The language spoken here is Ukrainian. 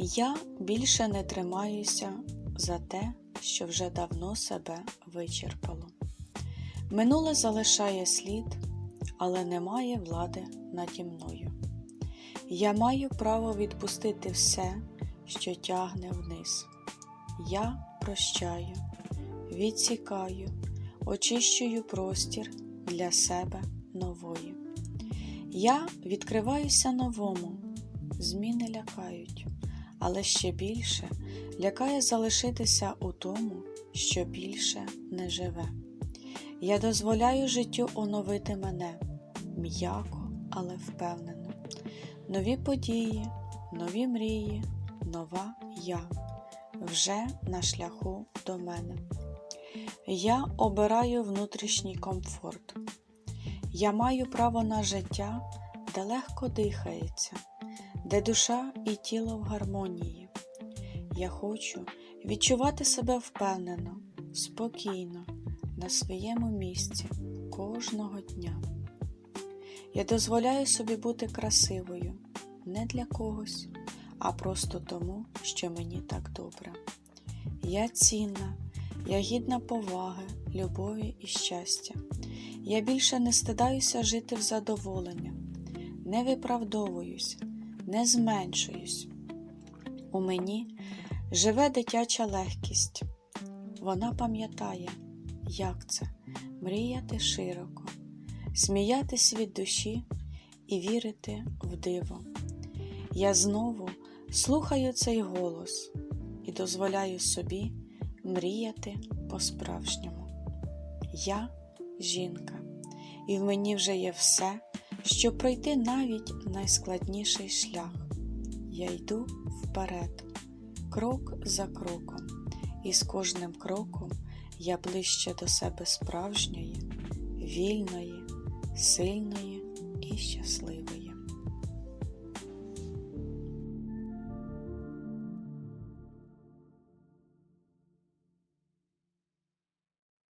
Я більше не тримаюся за те, що вже давно себе вичерпало. Минуле залишає слід, але не має влади наді мною. Я маю право відпустити все, що тягне вниз. Я прощаю, відсікаю, очищую простір для себе нової. Я відкриваюся новому, зміни лякають, але ще більше лякає залишитися у тому, що більше не живе. Я дозволяю життю оновити мене м'яко, але впевнено. Нові події, нові мрії, нова я вже на шляху до мене. Я обираю внутрішній комфорт. Я маю право на життя, де легко дихається, де душа і тіло в гармонії. Я хочу відчувати себе впевнено, спокійно, на своєму місці кожного дня. Я дозволяю собі бути красивою не для когось, а просто тому, що мені так добре. Я цінна, я гідна поваги, любові і щастя. Я більше не стидаюся жити в задоволення, не виправдовуюсь, не зменшуюсь. У мені живе дитяча легкість. Вона пам'ятає, як це мріяти широко, сміятись від душі і вірити в диво. Я знову слухаю цей голос і дозволяю собі мріяти по-справжньому. Я жінка, і в мені вже є все, щоб пройти навіть найскладніший шлях. Я йду вперед, крок за кроком, і з кожним кроком я ближче до себе справжньої, вільної, сильної і щасливої.